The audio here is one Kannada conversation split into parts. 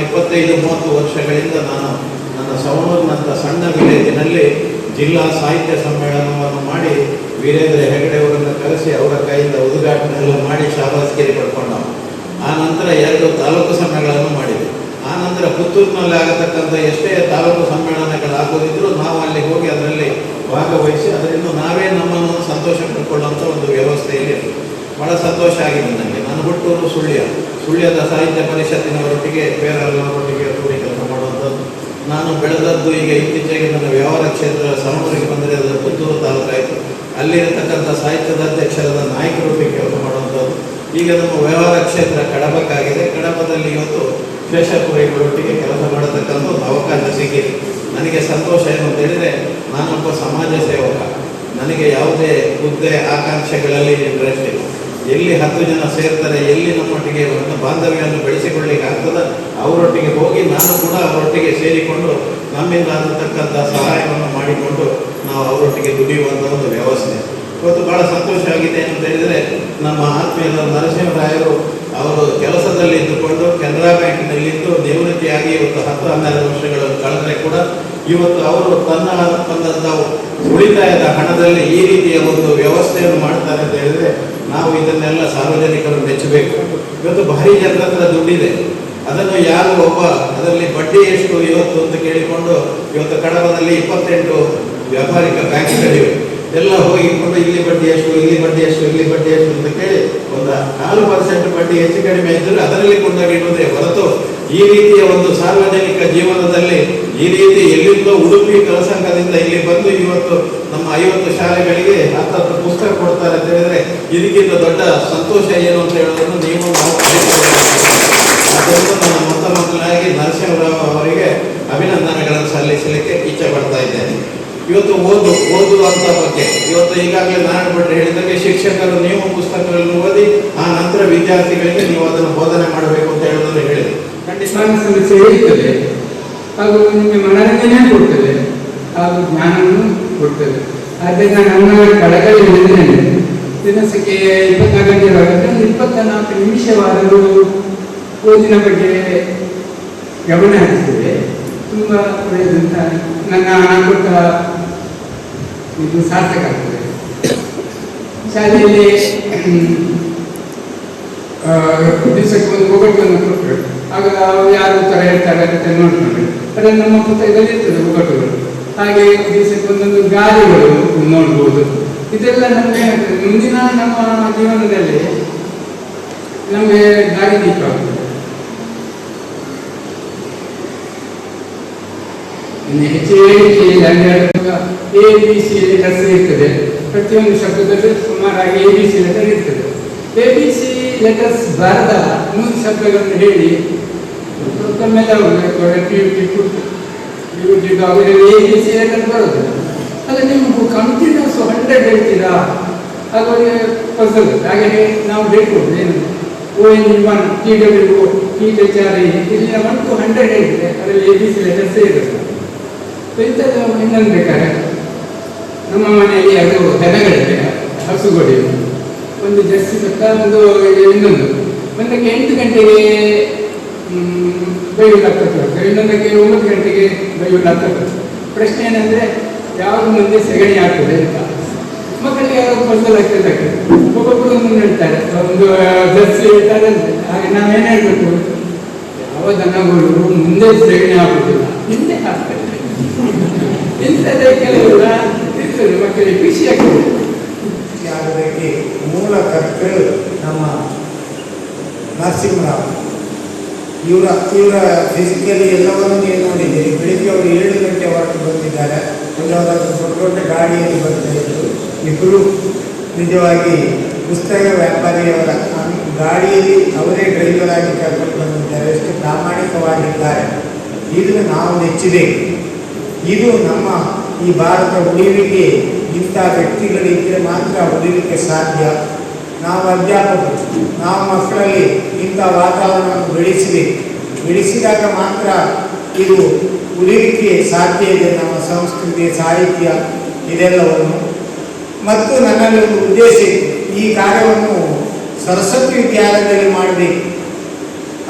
ಇಪ್ಪತ್ತೈದು, ಮೂವತ್ತು ವರ್ಷಗಳಿಂದ ನಾನು ನನ್ನ ಸವಣೂರಿನಂಥ ಸಣ್ಣ ವಿಲೇಜಿನಲ್ಲಿ ಜಿಲ್ಲಾ ಸಾಹಿತ್ಯ ಸಮ್ಮೇಳನವನ್ನು ಮಾಡಿ ವೀರೇಂದ್ರ ಹೆಗಡೆ ಅವರನ್ನು ಕರೆಸಿ ಅವರ ಕೈಯಿಂದ ಉದ್ಘಾಟನೆ ಎಲ್ಲ ಮಾಡಿ ಶಾಬಾಸ್ಗಿರಿ ಪಡ್ಕೊಂಡು ಆ ನಂತರ ಎರಡು ತಾಲೂಕು ಸಮ್ಮೇಳನ ಮಾಡಿದೆ. ಆ ನಂತರ ಪುತ್ತೂರಿನಲ್ಲಿ ಆಗತಕ್ಕಂಥ ಎಷ್ಟೇ ತಾಲೂಕು ಸಮ್ಮೇಳನಗಳಾಗೋದಿದ್ರು ನಾವು ಅಲ್ಲಿ ಹೋಗಿ ಅದರಲ್ಲಿ ಭಾಗವಹಿಸಿ ಅದರಿಂದ ನಾವೇ ನಮ್ಮನ್ನು ಸಂತೋಷ ಪಡ್ಕೊಳ್ಳುವಂಥ ಒಂದು ವ್ಯವಸ್ಥೆಯಲ್ಲಿ ಬಹಳ ಸಂತೋಷ ಆಗಿದೆ ನನಗೆ. ನಾನು ಹುಟ್ಟೂರು ಸುಳ್ಯ ಸುಳ್ಯದ ಸಾಹಿತ್ಯ ಪರಿಷತ್ತಿನವರೊಟ್ಟಿಗೆ ಬೇರೆಲ್ಲವರೊಟ್ಟಿಗೆ ಕೂಡಿ ಕೆಲಸ ಮಾಡುವಂಥದ್ದು. ನಾನು ಬೆಳೆದದ್ದು ಈಗ ಇತ್ತೀಚೆಗೆ ನನ್ನ ವ್ಯವಹಾರ ಕ್ಷೇತ್ರ ಸಮುದ್ರಕ್ಕೆ ಬಂದರೆ ಅದು ಪುತ್ತೂರು ತಾಲೂಕಾಯಿತು. ಅಲ್ಲಿರತಕ್ಕಂಥ ಸಾಹಿತ್ಯದ ಅಧ್ಯಕ್ಷರಾದ ಈಗ ನಮ್ಮ ವ್ಯವಹಾರ ಕ್ಷೇತ್ರ ಕಡಬಕ್ಕಾಗಿದೆ ಕಡಬದಲ್ಲಿ ಇವತ್ತು ಶೇಷಪುರಿಗಳೊಟ್ಟಿಗೆ ಕೆಲಸ ಮಾಡತಕ್ಕಂಥ ಒಂದು ಅವಕಾಶ ಸಿಕ್ಕಿದೆ. ನನಗೆ ಸಂತೋಷ ಏನು ಅಂತ ಹೇಳಿದರೆ, ನಾನೊಬ್ಬ ಸಮಾಜ ಸೇವಕ. ನನಗೆ ಯಾವುದೇ ಹುದ್ದೆ, ಆಕಾಂಕ್ಷೆಗಳಲ್ಲಿ ಇಂಟ್ರೆಸ್ಟ್ ಇಲ್ಲ. ಎಲ್ಲಿ ಹತ್ತು ಜನ ಸೇರ್ತಾರೆ, ಎಲ್ಲಿ ನಮ್ಮೊಟ್ಟಿಗೆ ಒಂದು ಬಾಂಧವ್ಯವನ್ನು ಬೆಳೆಸಿಕೊಳ್ಳಿಕ್ಕೆ ಆಗ್ತದ, ಅವರೊಟ್ಟಿಗೆ ಹೋಗಿ ನಾನು ಕೂಡ ಅವರೊಟ್ಟಿಗೆ ಸೇರಿಕೊಂಡು ನಮ್ಮಿಂದ ಆಗತಕ್ಕಂಥ ಸಹಾಯವನ್ನು ಮಾಡಿಕೊಂಡು ನಾವು ಅವರೊಟ್ಟಿಗೆ ದುಡಿಯುವಂಥ ಒಂದು ವ್ಯವಸ್ಥೆ. ಇವತ್ತು ಬಹಳ ಸಂತೋಷ ಆಗಿದೆ ಅಂತ ಹೇಳಿದರೆ ನಮ್ಮ ಆತ್ಮೀಯ ನರಸಿಂಹರಾಯರು ಅವರು ಕೆಲಸದಲ್ಲಿ ಇದ್ದುಕೊಂಡು ಕೆನರಾ ಬ್ಯಾಂಕಿನಲ್ಲಿದ್ದು ನಿವೃತ್ತಿಯಾಗಿ ಇವತ್ತು ಹತ್ತು ಹನ್ನೆರಡು ವರ್ಷಗಳನ್ನು ಕಳೆದರೆ ಕೂಡ ಇವತ್ತು ಅವರು ತನ್ನ ಬಂದಂಥ ಉಳಿತಾಯದ ಹಣದಲ್ಲಿ ಈ ರೀತಿಯ ಒಂದು ವ್ಯವಸ್ಥೆಯನ್ನು ಮಾಡ್ತಾರೆ ಅಂತ ಹೇಳಿದ್ರೆ ನಾವು ಇದನ್ನೆಲ್ಲ ಸಾರ್ವಜನಿಕರು ಮೆಚ್ಚಬೇಕು. ಇವತ್ತು ಭಾರಿ ಜನರ ದುಡ್ಡಿದೆ. ಅದನ್ನು ಯಾರು ಒಬ್ಬ ಅದರಲ್ಲಿ ಬಡ್ಡಿ ಎಷ್ಟು, ಇವತ್ತು ಅಂತ ಕೇಳಿಕೊಂಡು ಇವತ್ತು ಕಡಬದಲ್ಲಿ ಇಪ್ಪತ್ತೆಂಟು ವ್ಯಾಪಾರಿಕ ಬ್ಯಾಂಕ್ಗಳಿವೆ. ಎಲ್ಲ ಹೋಗಿ ಹೋಗಿಕೊಂಡು ಇಲ್ಲಿ ಬಡ್ಡಿ ಎಷ್ಟು, ಇಲ್ಲಿ ಬಡ್ಡಿ ಎಷ್ಟು, ಇಲ್ಲಿ ಬಡ್ಡಿ ಎಷ್ಟು ಅಂತ ಕೇಳಿ ಒಂದು ನಾಲ್ಕು ಪರ್ಸೆಂಟ್ ಬಡ್ಡಿ ಹೆಚ್ಚು ಕಡಿಮೆ ಇದ್ದರೆ ಅದರಲ್ಲಿ ಕೊಂಡೋಗಿ ಇಡುವುದೇ ಹೊರತು ಈ ರೀತಿಯ ಒಂದು ಸಾರ್ವಜನಿಕ ಜೀವನದಲ್ಲಿ ಈ ರೀತಿ ಎಲ್ಲಿಂದೋ ಉಡುಪಿ ಕಲಸಂಗದಿಂದ ಇಲ್ಲಿ ಬಂದು ಇವತ್ತು ನಮ್ಮ ಐವತ್ತು ಶಾಲೆಗಳಿಗೆ ಹತ್ತತ್ತು ಪುಸ್ತಕ ಕೊಡ್ತಾರೆ ಅಂತ ಹೇಳಿದ್ರೆ ಇದಕ್ಕಿಂತ ದೊಡ್ಡ ಸಂತೋಷ ಏನು ಅಂತ ಹೇಳೋದನ್ನು ನೀವು. ಆದ್ದರಿಂದ ನಾನು ಮೊತ್ತ ನರಸಿಂಹರಾವ್ ಅವರಿಗೆ ಅಭಿನಂದನೆಗಳನ್ನು ಸಲ್ಲಿಸಲಿಕ್ಕೆ ಇಚ್ಛೆ ಪಡ್ತಾ ಇದ್ದೇನೆ ಇವತ್ತು ಓದು ಓದು ಅಂತ ಬಗ್ಗೆ. ಇವತ್ತು ಈಗಾಗಲೇ ನಾರಾಯಣ ಭಟ್ರು ಹೇಳಿದಂಗೆ ಶಿಕ್ಷಕರು, ನೀವು ಪುಸ್ತಕಗಳನ್ನು ಓದಿ, ಆ ನಂತರ ವಿದ್ಯಾರ್ಥಿಗಳಿಗೆ ನೀವು ಅದನ್ನು ಬೋಧನೆ ಮಾಡಬೇಕು ಅಂತ ಹೇಳೋದನ್ನು ಹೇಳಿದೆ ಖಂಡಿತ ಸಮಸ್ಯೆ ಹೇಳ್ತದೆ ಹಾಗೂ ನಿಮಗೆ ಮನರಂಜನೆ ಕೊಡ್ತದೆ. ಹಾಗೂ ಜ್ಞಾನವನ್ನು ಕೊಡ್ತದೆ. ಆದ್ದರಿಂದ ನನ್ನ ಕಳಕಳಿ ಹೇಳಿದ್ದೇನೆ ದಿನಸಕ್ಕೆ ಇಪ್ಪತ್ನಾಲ್ಕು ಗಂಟೆ ಆಗುತ್ತೆ ಒಂದು ಇಪ್ಪತ್ನಾಲ್ಕು ನಿಮಿಷವಾದರೂ ಓದಿನ ಬಗ್ಗೆ ಗಮನ ಹರಿಸಿದೆ ತುಂಬ ಒಳ್ಳೆಯದಂತ ನನ್ನ ಕೊಟ್ಟ ಇದು ಸಾರ್ಥಕ ಆಗ್ತದೆ. ಶಾಲೆಯಲ್ಲಿ ದಿವಸಕ್ಕೆ ಒಂದು ಒಗಟನ್ನು ಕೊಟ್ಟರು ಆಗ ಯಾರು ಥರ ಹೇಳ್ತಾರೆ ಅಂತ ನೋಡ್ಕೊಂಡು ಅದೇ ನಮ್ಮ ಪುಸ್ತಕದಲ್ಲಿ ಇರ್ತದೆ ಒಗ್ಗಟ್ಟುಗಳು. ಹಾಗೆ ದಿವಸಕ್ಕೆ ಒಂದೊಂದು ಗಾಲಿಗಳು ನೋಡ್ಬೋದು. ಇದೆಲ್ಲ ನಮಗೆ ಮುಂದಿನ ನಮ್ಮ ಜೀವನದಲ್ಲಿ ನಮಗೆ ಗಾಳಿ ದೀಪ ಆಗ್ತದೆ. ಹೆಚ್ಚು ಹೆಚ್ಚು ಹೇಳಿಕೆಯಲ್ಲಿ ಹನ್ನೆರಡು ಎ ಬಿ ಸಿ ಲೆಟರ್ಸ್ ಇರ್ತದೆ. ಪ್ರತಿಯೊಂದು ಶಬ್ದದಲ್ಲೂ ಸುಮಾರಾಗಿ ಎ ಬಿ ಸಿ ಲೆಟರ್ ಇರ್ತದೆ. ಎ ಬಿ ಸಿ ಲೆಟರ್ಸ್ ಬರದ ನೂರು ಶಬ್ದಗಳನ್ನು ಹೇಳಿ. ತಮ್ಮೆಲ್ಲ ಎ ಬಿ ಸಿ ಲೆಟರ್ ಬರೋದು. ಅದು ನೀವು ಕಂಟಿನ್ಯೂಸ್ ಹಂಡ್ರೆಡ್ ಹೇಳ್ತೀರಾ? ಅದು ಪರ್ಸಲ್ ಹಾಗೆ ನಾವು ಹೇಳ್ಕೊಡ್ದು ಏನು? O, N one T W T H R E ಇಲ್ಲಿ ಒನ್ ಟು ಹಂಡ್ರೆಡ್ ಹೇಳಿದ್ರೆ ಅದರಲ್ಲಿ ಎ ಬಿ ಸಿ ಲೆಟರ್ಸೇ ಇರುತ್ತೆ ಸೊ ಇಂಥದ್ದು ಇನ್ನೊಂದು ಬೇಕಾದ್ರೆ. ನಮ್ಮ ಮನೆಯಲ್ಲಿ ಎರಡು ದನಗಳಿವೆ. ಹಸುಗಳಿವೆ ಒಂದು ಜರ್ಸಿ ಸುತ್ತ ಒಂದು ಇನ್ನೊಂದು. ಒಂದಕ್ಕೆ ಎಂಟು ಗಂಟೆಗೆ ಬೈಯುಳ್ಳ ಹತ್ತಕ್ಕೆ ಇನ್ನೊಂದಕ್ಕೆ ಒಂಬತ್ತು ಗಂಟೆಗೆ ಬೈಯುಳ್ಳ ಹತ್ತಕ್ಕೆ ಪ್ರಶ್ನೆ ಏನಂದ್ರೆ ಯಾವ್ದು ಮುಂದೆ ಸೆಗಣಿ ಆಗ್ತದೆ ಅಂತ. ಮಕ್ಕಳಿಗೆ ಯಾರು ಪರ್ಸಲ್ ಆಗ್ತದೆ ಒಬ್ಬೊಬ್ಬರು ಒಂದೊಂದು ಹೇಳ್ತಾರೆ. ಒಂದು ಜರ್ಸಿ ಹೇಳ್ತಾರೆ ಹಾಗೆ ನಾವೇನು ಹೇಳ್ಬೇಕು? ಯಾವ ದನಗಳು ಮುಂದೆ ಸೆಗಣಿ ಆಗುದಿಲ್ಲ ಹಿಂದೆ ಹಾಕ್ತಾರೆ. ಇಂಥದ್ದೇ ಕೆಲವೆಲ್ಲ ಇರ್ತದೆ ಮಕ್ಕಳಿಗೆ ಬಿಸಿ ಆಗೋದಕ್ಕೆ ಮೂಲ ಕರ್ತರು ನಮ್ಮ ನರಸಿಂಹರಾವ್. ಇವರ ಇವರ ಫಿಸಿಕಲಿ ಎಲ್ಲವನ್ನೂ ನೀವು ನೋಡಿದ್ದೀರಿ. ಬೆಳಿಗ್ಗೆ ಅವರು ಏಳು ಗಂಟೆ ಹೊರಟು ಬಂದಿದ್ದಾರೆ. ಒಂದು ದೊಡ್ಡ ದೊಡ್ಡ ಗಾಡಿಯಲ್ಲಿ ಬರ್ತಾ ಇದ್ದರು ಇಬ್ಬರು ನಿಜವಾಗಿ ಪುಸ್ತಕ ವ್ಯಾಪಾರಿಯವರ, ಗಾಡಿಯಲ್ಲಿ ಅವರೇ ಡ್ರೈವರ್ ಆಗಿ ಕರ್ಕೊಂಡು ಬಂದಿದ್ದಾರೆ. ಎಷ್ಟು ಪ್ರಾಮಾಣಿಕವಾಗಿದ್ದಾರೆ. ಇದನ್ನು ನಾವು ನೆಚ್ಚಿದೆ. ಇದು ನಮ್ಮ ಈ ಭಾರತ ಉಳಿವಿಗೆ ಇಂಥ ವ್ಯಕ್ತಿಗಳಿದ್ದರೆ ಮಾತ್ರ ಉಳಿಲಿಕ್ಕೆ ಸಾಧ್ಯ? ನಾವು ಅಧ್ಯಾಪಕರು, ನಾವು ಮಕ್ಕಳಲ್ಲಿ ಇಂಥ ವಾತಾವರಣವನ್ನು ಬೆಳೆಸಬೇಕು. ಬೆಳೆಸಿದಾಗ ಮಾತ್ರ ಇದು ಉಳಿಲಿಕ್ಕೆ ಸಾಧ್ಯ ಇದೆ ನಮ್ಮ ಸಂಸ್ಕೃತಿ, ಸಾಹಿತ್ಯ ಇದೆಲ್ಲವನ್ನು. ಮತ್ತು ನನ್ನಲ್ಲಿ ಒಂದು ಉದ್ದೇಶ ಈ ಕಾರ್ಯವನ್ನು ಸರಸ್ವತಿ ವಿದ್ಯಾಲಯದಲ್ಲಿ ಮಾಡಬೇಕು.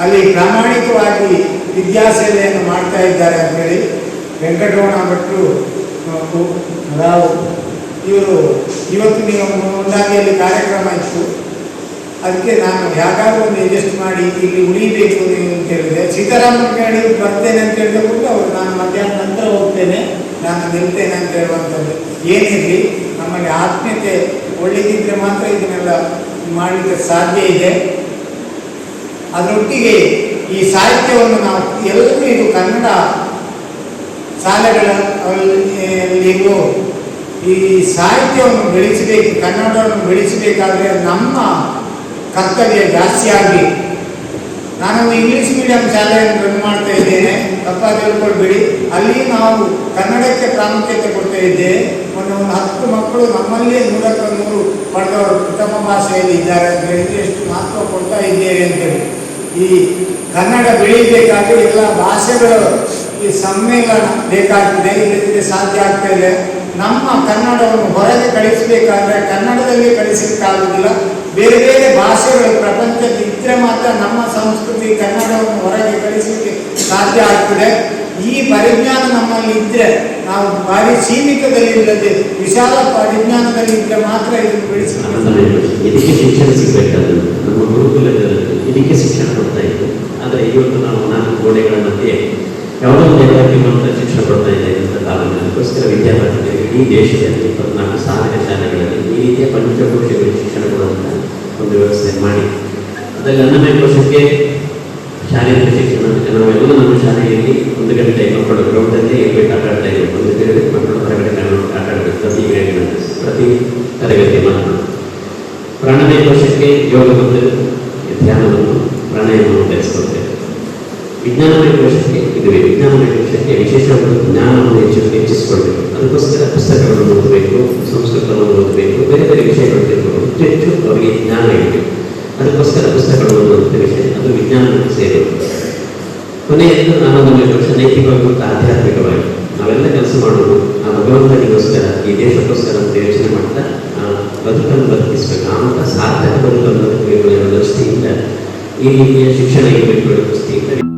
ಅಲ್ಲಿ ಪ್ರಾಮಾಣಿಕವಾಗಿ ವಿದ್ಯಾಸೇವೆಯನ್ನು ಮಾಡ್ತಾ ಇದ್ದಾರೆ ಅಂತೇಳಿ ವೆಂಕಟರಮಣ ಭಟ್ರು ಕು- ರಾವ್ ಇವರು ಇವತ್ತು ನೀವು ಮುಂದಾಗಿಯಲ್ಲಿ ಕಾರ್ಯಕ್ರಮ ಇತ್ತು. ಅದಕ್ಕೆ ನಾನು ಯಾಕಾದ್ರೂ ಒಂದು ಅಡ್ಜಸ್ಟ್ ಮಾಡಿ ಇಲ್ಲಿ ಉಳಿಬೇಕು ನೀವು ಅಂತ ಹೇಳಿದೆ ಸೀತಾರಾಮನ್ ಕೇಳಿ ಬರ್ತೇನೆ ಅಂತ ಹೇಳಿದ ಕೂಡ ಅವರು, ನಾನು ಮಧ್ಯಾಹ್ನ ನಂತರ ಹೋಗ್ತೇನೆ, ನಾನು ನಿಲ್ತೇನೆ ಅಂತ ಹೇಳುವಂಥದ್ದು ಏನಿರಲಿ ನಮ್ಮಲ್ಲಿ ಆತ್ಮೀಯತೆ ಒಳ್ಳೆಯದಿದ್ದರೆ ಮಾತ್ರ ಇದನ್ನೆಲ್ಲ ಮಾಡಲಿಕ್ಕೆ ಸಾಧ್ಯ ಇದೆ. ಅದರೊಟ್ಟಿಗೆ ಈ ಸಾಹಿತ್ಯವನ್ನು ನಾವು ಎಲ್ಲರೂ ಇದು ಕನ್ನಡ ಶಾಲೆಗಳ ಅಲ್ಲಿಗೂ ಈ ಸಾಹಿತ್ಯವನ್ನು ಬೆಳೆಸಬೇಕು, ಕನ್ನಡವನ್ನು ಬೆಳೆಸಬೇಕಾದ್ರೆ ನಮ್ಮ ಕರ್ತವ್ಯ ಜಾಸ್ತಿಯಾಗಿ ನಾನು ಇಂಗ್ಲಿಷ್ ಮೀಡಿಯಂ ಶಾಲೆಯನ್ನು ರನ್ ಮಾಡ್ತಾ ಇದ್ದೇನೆ. ತಪ್ಪ ತಿಳ್ಕೊಳ್ಬೇಡಿ. ಅಲ್ಲಿ ನಾವು ಕನ್ನಡಕ್ಕೆ ಪ್ರಾಮುಖ್ಯತೆ ಕೊಡ್ತಾ ಇದ್ದೇವೆ ಒಂದು ಒಂದು ಹತ್ತು ಮಕ್ಕಳು ನಮ್ಮಲ್ಲೇ ನೂರಕ್ಕೆ ನೂರು ಪಡೆದವರು ಉತ್ತಮ ಭಾಷೆಯಲ್ಲಿ ಇದ್ದಾರೆ ಅಂತ ಹೇಳಿದ್ರೆ ಎಷ್ಟು ಮಹತ್ವ ಕೊಡ್ತಾ ಇದ್ದೇವೆ ಅಂತೇಳಿ. ಈ ಕನ್ನಡ ಬೆಳೀಬೇಕಾದ್ರೆ ಎಲ್ಲ ಭಾಷೆಗಳ ಈ ಸಮ್ಮೇಳನ ಬೇಕಾಗ್ತದೆ ಇಲ್ಲದಿದ್ದರೆ ಸಾಧ್ಯ ಆಗ್ತಾ ಇದೆ. ನಮ್ಮ ಕನ್ನಡವನ್ನು ಹೊರಗೆ ಕಳಿಸಬೇಕಾದ್ರೆ ಕನ್ನಡದಲ್ಲಿ ಕಳಿಸಲಿಕ್ಕಾಗುವುದಿಲ್ಲ ಬೇರೆ ಬೇರೆ ಭಾಷೆಗಳು ಪ್ರಪಂಚದಲ್ಲಿ ಇದ್ರೆ ಮಾತ್ರ ನಮ್ಮ ಸಂಸ್ಕೃತಿ ಕನ್ನಡವನ್ನು ಹೊರಗೆ ಕಳಿಸಲಿಕ್ಕೆ ಸಾಧ್ಯ ಆಗ್ತದೆ. ಈ ಪರಿಜ್ಞಾನ ನಮ್ಮಲ್ಲಿ ಇದ್ರೆ ನಾವು ಭಾರಿ ಸೀಮಿತದಲ್ಲಿ ಇಲ್ಲದೆ ವಿಶಾಲ ಪರಿಜ್ಞಾನದಲ್ಲಿ ಇದ್ದರೆ ಮಾತ್ರ ಇದನ್ನು ಬೆಳೆಸಬೇಕು ಇದಕ್ಕೆ ಶಿಕ್ಷಣ ಇದಕ್ಕೆ ಶಿಕ್ಷಣ ಕೊಡ್ತಾ ಇತ್ತು ಆದರೆ ಇವತ್ತು ನಾವು ನಾಲ್ಕು ಗೋಡೆಗಳ ಮಧ್ಯೆ ಯಾವುದೋ ಒಂದು ಮಾತ್ರ ಶಿಕ್ಷಣ ಕೊಡ್ತಾ ಇದೆ ಈ ವಿದ್ಯಾರ್ಥಿಗಳಿಗೆ ಇಡೀ ದೇಶದಲ್ಲಿ ಇಪ್ಪತ್ನಾಲ್ಕು ಸಾವಿರ ಶಾಲೆಗಳಲ್ಲಿ ಈ ರೀತಿಯ ಪಂಚಕೋಶಗಳು ಶಿಕ್ಷಣ ಕೊಡುವಂಥ ಒಂದು ವ್ಯವಸ್ಥೆ ಮಾಡಿ. ಅದರಲ್ಲಿ ಅನ್ನಮಯ ಕೋಶಕ್ಕೆ ಶಾಲೆಯಲ್ಲಿ ಶಿಕ್ಷಣ ನಾವೆಲ್ಲರೂ ನಮ್ಮ ಶಾಲೆಯಲ್ಲಿ ಒಂದು ಗಂಟೆ ಮಕ್ಕಳು ಗ್ರೌಂಡಲ್ಲಿ ಇರಬೇಕು ಆಟ ಆಡ್ತಾ ಒಂದು ಪೀರಿಯಡ್ ಮಕ್ಕಳು ಹೊರಗಡೆ ಆಟ ಆಡಬೇಕು ಪ್ರತಿ ಪ್ರತಿ ತರಗತಿ ಮಕ್ಕಳು ಪ್ರಾಣಮಯ ಕೋಶಕ್ಕೆ ಯೋಗ ಮತ್ತು ಹೆಚ್ಚಿಸಿಕೊಳ್ಬೇಕು ಅದಕ್ಕೋಸ್ಕರ ಪುಸ್ತಕಗಳನ್ನು ಓದಬೇಕು, ಸಂಸ್ಕೃತವನ್ನು ಓದಬೇಕು, ಬೇರೆ ಬೇರೆ ವಿಷಯಗಳು ತಿಳ್ಕೊಂಡು ಹೆಚ್ಚು ಅವರಿಗೆ ಜ್ಞಾನ ಇರಬೇಕು ಅದಕ್ಕೋಸ್ಕರ ಪುಸ್ತಕಗಳನ್ನು ಓದುವಂಥ ವಿಷಯ, ಅದು ವಿಜ್ಞಾನಕ್ಕೆ ಸೇರೋದು. ಕೊನೆಯನ್ನು ನಾನೊಂದು ವರ್ಷ ನೈತಿಕವಾಗಿ ಮತ್ತು ಆಧ್ಯಾತ್ಮಿಕವಾಗಿ. ನಾವೆಲ್ಲ ಕೆಲಸ ಮಾಡೋದು, ಆ ಭಗವಂತನಿಗೋಸ್ಕರ, ಈ ದೇಶಕ್ಕೋಸ್ಕರ ಅಂತ ಯೋಚನೆ ಮಾಡ್ತಾ, ಆ ಬದುಕನ್ನು ಬದುಕಿಸ್ಬೇಕು. ಅಂತ ಸಾರ್ಥಕ ಬದುಕನ್ನು ಬದುಕಬೇಕು ಎಂಬ ದೃಷ್ಟಿಯಿಂದ ಈ ರೀತಿಯ ಶಿಕ್ಷಣ ಇರಬೇಕು ದೃಷ್ಟಿಯಿಂದ